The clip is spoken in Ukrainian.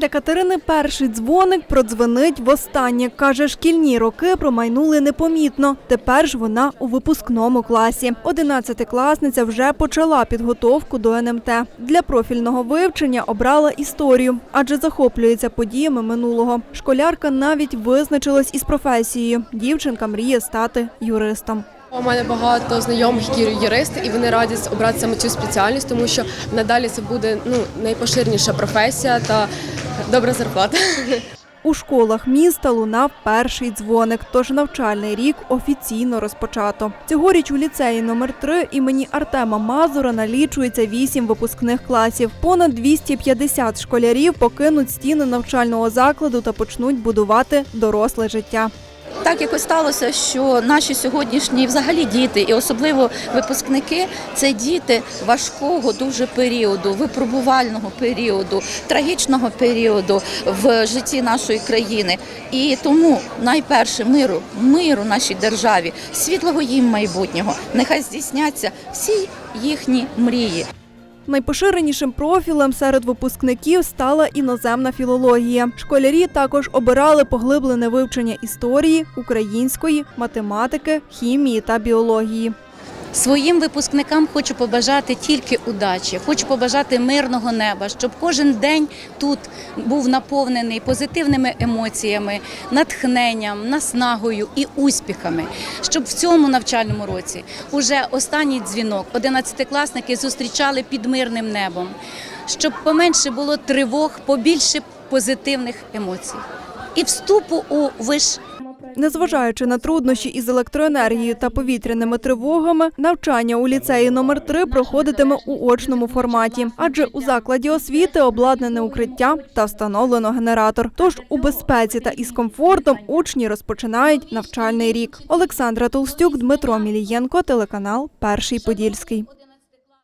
Для Катерини перший дзвоник продзвонить востаннє. Каже, шкільні роки промайнули непомітно. Тепер ж вона у випускному класі. Одинадцятикласниця вже почала підготовку до НМТ. Для профільного вивчення обрала історію, адже захоплюється подіями минулого. Школярка навіть визначилась із професією. Дівчинка мріє стати юристом. У мене багато знайомих, які юристи, і вони радять обрати саме цю спеціальність, тому що надалі це буде ну найпоширеніша професія та добра зарплата. У школах міста лунав перший дзвоник, тож навчальний рік офіційно розпочато. Цьогоріч у ліцеї номер 3 імені Артема Мазура налічується вісім випускних класів. Понад 250 школярів покинуть стіни навчального закладу та почнуть будувати доросле життя. Так якось сталося, що наші сьогоднішні взагалі діти, і особливо випускники, це діти важкого дуже періоду, випробувального періоду, трагічного періоду в житті нашої країни. І тому найперше миру, миру нашій державі, світлого їм майбутнього. Нехай здійсняться всі їхні мрії. Найпоширенішим профілем серед випускників стала іноземна філологія. Школярі також обирали поглиблене вивчення історії, української, математики, хімії та біології. Своїм випускникам хочу побажати тільки удачі, хочу побажати мирного неба, щоб кожен день тут був наповнений позитивними емоціями, натхненням, наснагою і успіхами. Щоб в цьому навчальному році уже останній дзвінок одинадцятикласники зустрічали під мирним небом, щоб поменше було тривог, побільше позитивних емоцій і вступу у виш Незважаючи на труднощі із електроенергією та повітряними тривогами, навчання у ліцеї номер 3 проходитиме у очному форматі, адже у закладі освіти обладнане укриття та встановлено генератор. Тож у безпеці та із комфортом учні розпочинають навчальний рік. Олександра Толстюк, Дмитро Мілієнко, телеканал Перший Подільський.